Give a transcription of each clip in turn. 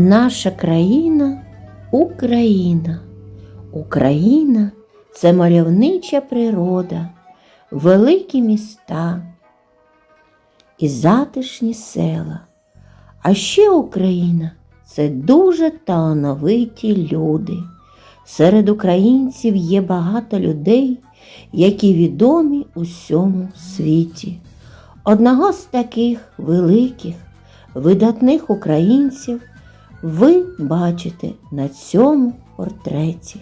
Наша країна Україна. Україна це мальовнича природа, великі міста і затишні села. А ще Україна це дуже талановиті люди. Серед українців є багато людей, які відомі у всьому світі. Одного з таких великих, видатних українців ви бачите на цьому портреті.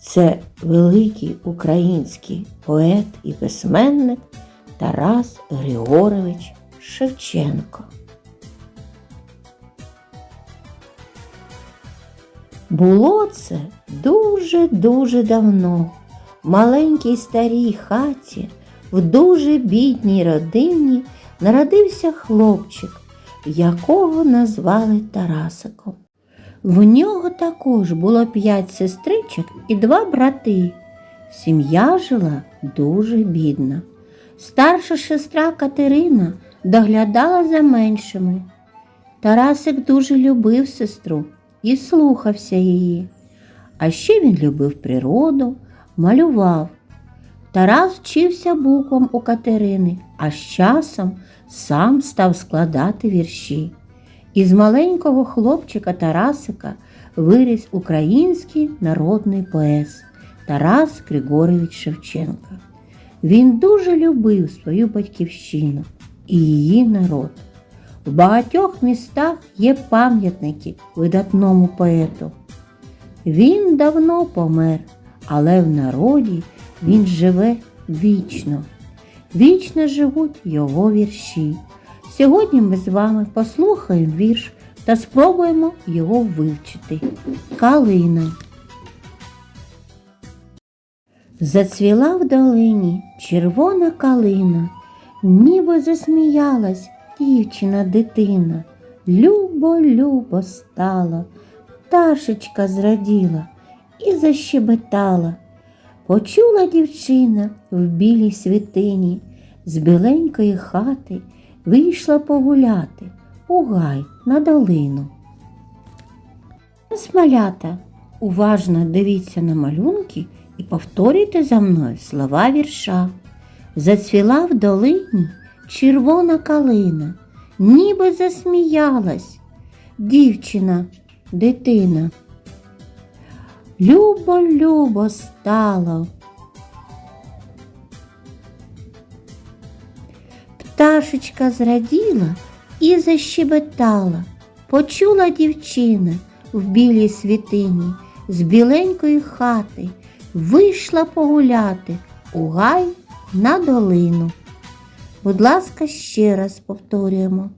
Це великий український поет і письменник Тарас Григорович Шевченко. Було це дуже-дуже давно. Маленькій старій хаті, в дуже бідній родині народився хлопчик, якого назвали Тарасиком. В нього також було п'ять сестричок і два брати. Сім'я жила дуже бідна. Старша сестра Катерина доглядала за меншими. Тарасик дуже любив сестру і слухався її. А ще він любив природу, малював. Тарас вчився буквам у Катерини, а з часом сам став складати вірші. Із маленького хлопчика Тарасика виріс український народний поет Тарас Григорович Шевченко. Він дуже любив свою батьківщину і її народ. В багатьох містах є пам'ятники видатному поету. Він давно помер, але в народі він живе вічно. Вічно живуть його вірші. Сьогодні ми з вами послухаємо вірш та спробуємо його вивчити. Калина. Зацвіла в долині червона калина, ніби засміялась дівчина дитина. Любо, любо стала, пташечка зраділа і защебетала. Почула дівчина в білій світині, з біленької хати вийшла погуляти у гай на долину. Смалята, уважно дивіться на малюнки і повторюйте за мною слова вірша. Зацвіла в долині червона калина, ніби засміялась дівчина, дитина. Любо, любо стало. Пташечка зраділа і защебетала. Почула дівчина в білій світині з біленької хати, вийшла погуляти у гай на долину. Будь ласка, ще раз повторюємо.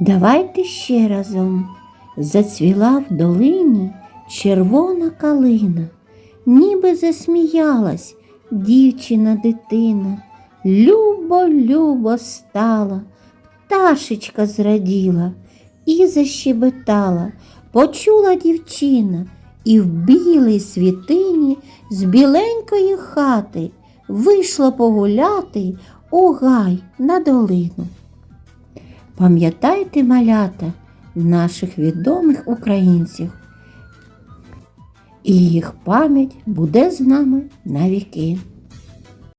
Давайте ще разом. Зацвіла в долині червона калина, ніби засміялась дівчина дитина. Любо, любо стала, пташечка зраділа і защебетала, почула дівчина і в білій світині з біленької хати вийшла погуляти у гай на долину. Пам'ятайте малята наших відомих українців, і їх пам'ять буде з нами на віки.